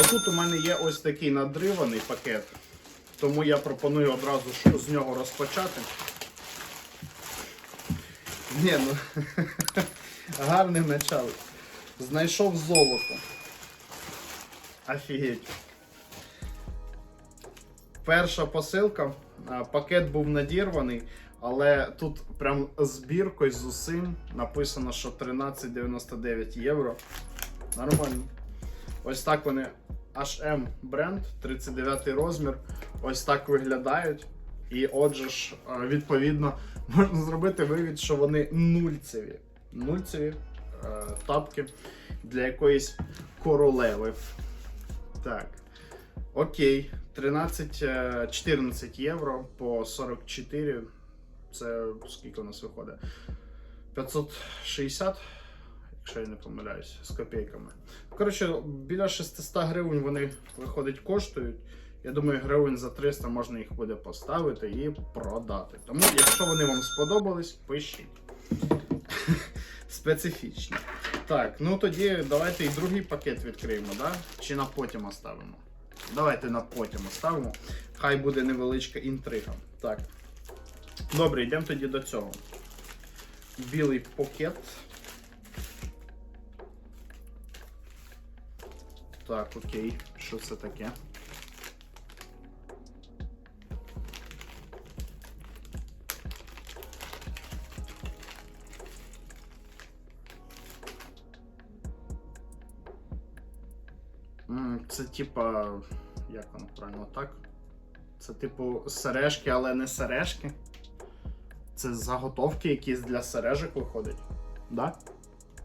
Отут у мене є ось такий надриваний пакет, тому я пропоную одразу з нього розпочати. Ні, ну гарне начало. Знайшов золото. Офігеть. Перша посилка. Пакет був надірваний, але тут прям збіркою з усім написано, що 13,99 євро. Нормально. Ось так вони HM бренд, 39 розмір. Ось так виглядають. І отже ж, відповідно, можна зробити вивід, що вони нульцеві. Нульцеві е, тапки для якоїсь королеви. Так. Окей. 13, е, 14 євро по 44. Це скільки у нас виходить? 560, якщо я не помиляюсь, з копійками. Коротше, біля 600 гривень вони виходить коштують. Я думаю, гривень за 300 можна їх буде поставити і продати. Тому, якщо вони вам сподобались, пишіть. Специфічні. Так, ну тоді давайте і другий пакет відкриємо, да? Чи на потім оставимо? Давайте на потім оставимо. Хай буде невеличка інтрига. Так. Добре, йдемо тоді до цього. Білий пакет. Так, окей. Що це таке? Це типа. Як воно правильно так? Це типу сережки, але не сережки. Це заготовки якісь для сережок виходить. Да?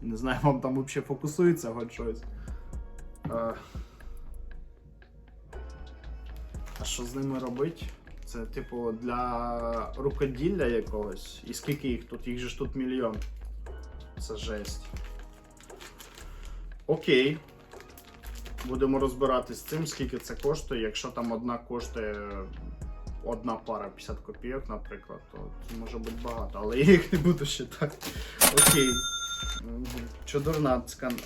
Не знаю, вам там взагалі фокусується хоч щось. А, а що з ними робить? Це, типу, для рукоділля якогось. І скільки їх тут? Їх же ж тут мільйон. Це жесть. Окей. Будемо розбиратись з цим, скільки це коштує. Якщо там одна коштує одна пара 50 копійок, наприклад, то це може бути багато, але я їх не буду считати. Окей. Мгм.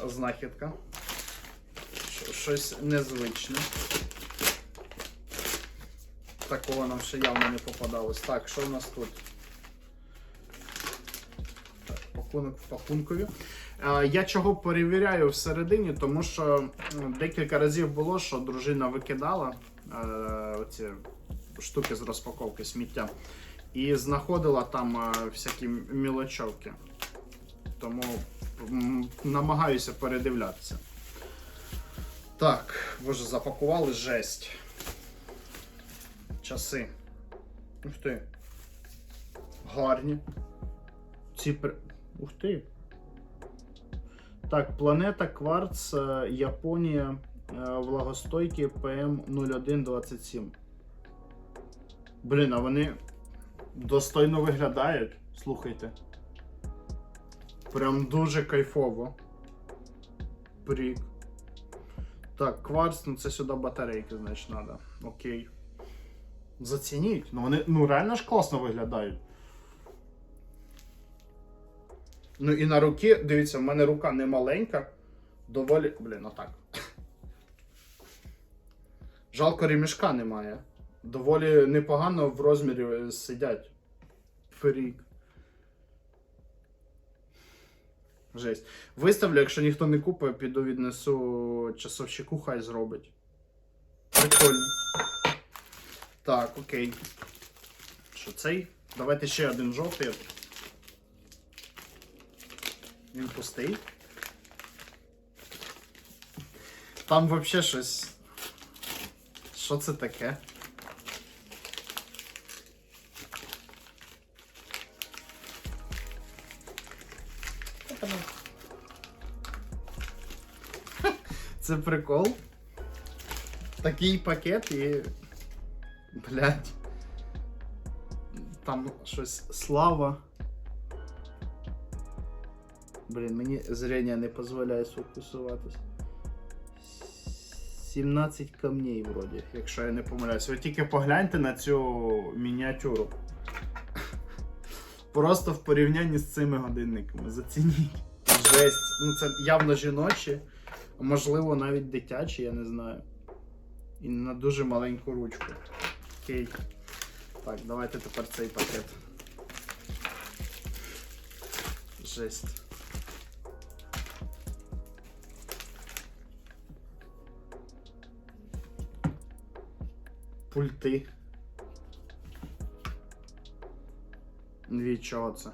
Знахідка. Щось незвичне. Такого нам ще явно не попадалось. Так, що у нас тут? Так, пакунок в пакункові. Я чого перевіряю всередині, тому що декілька разів було, що дружина викидала е, оці штуки з розпаковки сміття і знаходила там е, всякі мілочовки. Тому намагаюся передивлятися. Так, боже, запакували жесть. Часи. Ух ти. Гарні. Ці. Ух ти. Так, планета Кварц, е, Японія, е, влагостойкі ПМ0127. Блін, а вони достойно виглядають. Слухайте. Прям дуже кайфово. Прик. Так, кварц, ну це сюди батарейки, значить, треба. Окей. Зацініть. Ну вони ну реально ж класно виглядають. Ну і на руки, дивіться, в мене рука не маленька, доволі. Блін, отак. Жалко ремішка немає. Доволі непогано в розмірі сидять. Фрік. Жесть. Виставлю, якщо ніхто не купить, піду віднесу часовщику, хай зробить. Прикольно. Так, окей. Що цей? Давайте ще один жовтий. Він пустий. Там взагалі щось. Що це таке? Це прикол. Такий пакет і. Блять. Там щось слава. Блін, мені зрення не дозволяє сфокусуватись. 17 камней вроді, якщо я не помиляюсь. Ви тільки погляньте на цю мініатюру. Просто в порівнянні з цими годинниками. Зацініть. Жесть. Ну це явно жіночі. Можливо, навіть дитячий, я не знаю. І на дуже маленьку ручку. Окей. Так, давайте тепер цей пакет. Жесть. Пульти. Від чого це?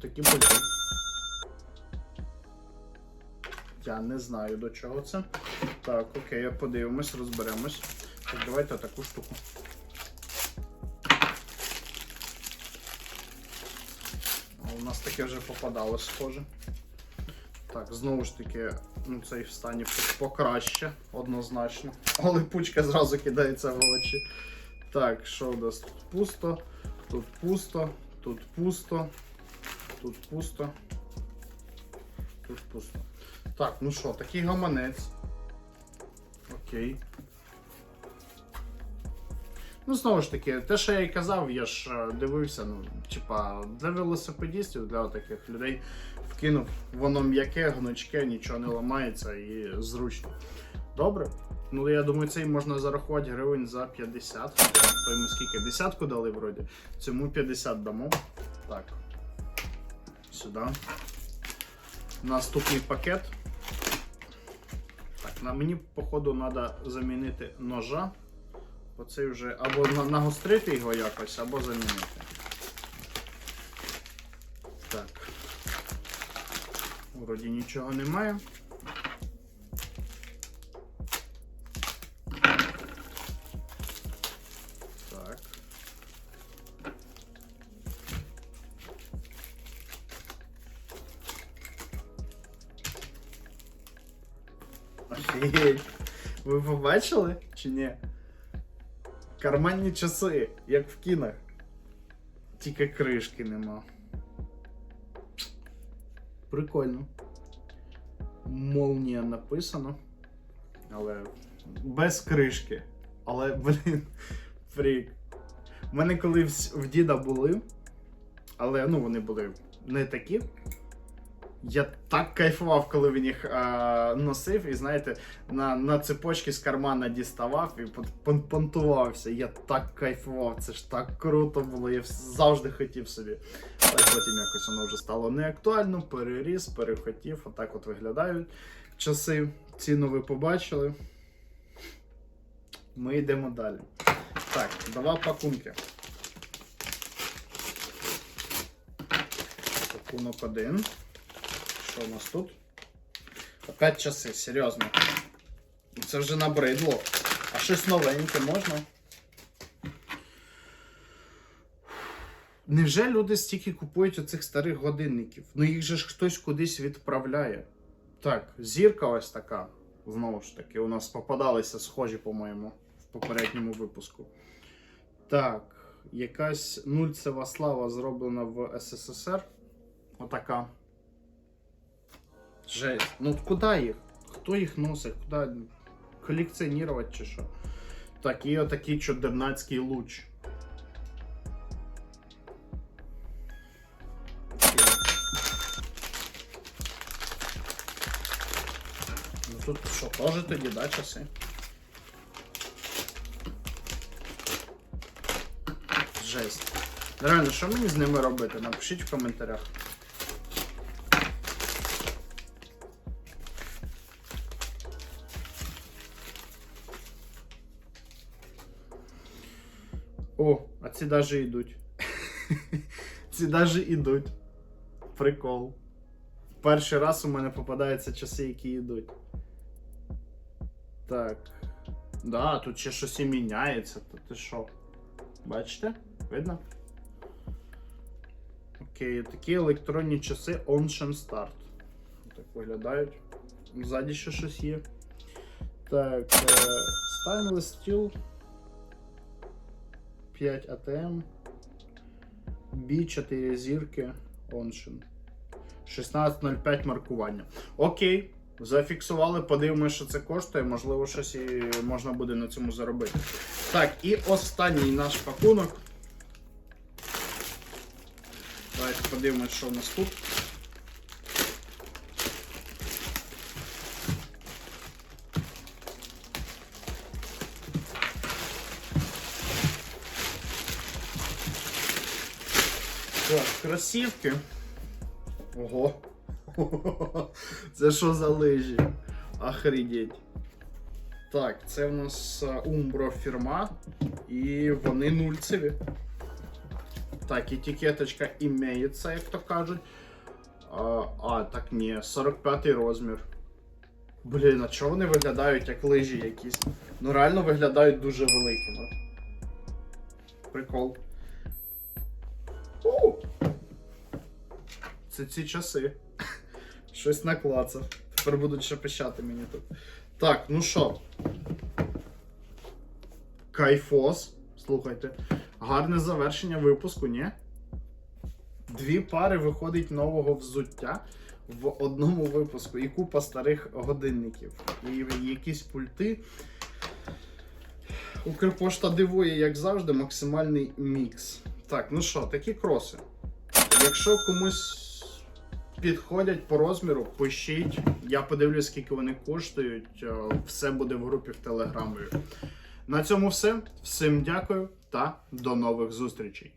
Такі пульти. Я не знаю до чого це. Так, окей, подивимось, розберемось. Так, давайте таку штуку. У нас таке вже попадало, схоже. Так, знову ж таки, ну цей в стані покраще, однозначно. Але пучка зразу кидається в очі. Так, що у нас тут пусто, тут пусто, тут пусто, тут пусто, тут пусто. Так, ну що, такий гаманець. Окей. Ну, знову ж таки, те, що я і казав, я ж е, дивився, ну, типа, для велосипедистів, для таких людей вкинув, воно м'яке, гнучке, нічого не ламається і зручно. Добре. Ну, я думаю, цей можна зарахувати гривень за 50. То йому скільки? Десятку дали вроді. Цьому 50 дамо. Так. Сюди. Наступний пакет. Так, на мені, походу, треба замінити ножа. Оцей вже або нагострити його якось, або замінити. Так. Вроді нічого немає. Офігеть. Ви побачили чи ні? Карманні часи, як в кінах. Тільки кришки нема. Прикольно. Молнія написано. Але без кришки. Але, блін, фрік. У мене коли в, в діда були, але ну вони були не такі. Я так кайфував, коли він їх а, носив, і знаєте, на, на цепочки з кармана діставав і пон- пон- понтувався. Я так кайфував, це ж так круто було. Я завжди хотів собі. Так потім якось воно вже стало неактуально, переріс, перехотів. Отак от виглядають часи. Ціну ви побачили. Ми йдемо далі. Так, два пакунки. Пакунок один. Що у нас тут? Опять часи, серйозно. Це вже набридло. А щось новеньке можна? Невже люди стільки купують оцих старих годинників? Ну їх же ж хтось кудись відправляє. Так, зірка ось така. Знову ж таки, у нас попадалися схожі, по-моєму, в попередньому випуску. Так, якась нульцева слава зроблена в СССР. Отака. Жесть. Ну куди їх? Хто їх носить? Куди? Колекціонувати чи що? Так, і отакий чудернацький луч. Ну тут що, теж тоді, да, часи? Жесть. Реально, що мені з ними робити? Напишіть в коментарях. Ці даже йдуть. ці даже йдуть. Прикол. Перший раз у мене попадаються часи, які йдуть. Так. Да, тут ще щось і міняється. То ти що? Бачите? Видно? Окей, такі електронні часи Ocean Start. Так виглядають. Ззаді ще щось є. Так, е, Stainless Steel 5 ATM. B 4 зірки Ocean. 16.05 маркування. Окей. Зафіксували, подивимося, що це коштує. Можливо, щось і можна буде на цьому заробити. Так, і останній наш пакунок. Давайте подивимось, що у нас тут. Так, кросівки. Ого. Це що за лижі? Охренеть. Так, це в нас е, Umbro фірма. І вони нульцеві. Так, етикеточка імеється, як то кажуть. А, а так ні, 45 розмір. Блін, а чого вони виглядають як лижі якісь? Ну реально виглядають дуже великими. Прикол. У! Це ці часи. Щось наклацав. Тепер будуть ще пищати мені тут. Так, ну що. Кайфос. Слухайте. Гарне завершення випуску, ні? Дві пари виходить нового взуття в одному випуску. І купа старих годинників. І якісь пульти. Укрпошта дивує, як завжди, максимальний мікс. Так, ну що, такі кроси. Якщо комусь підходять по розміру, пишіть. Я подивлюсь, скільки вони коштують. Е, Все буде в групі в телеграмі. На цьому все. Всім дякую та до нових зустрічей.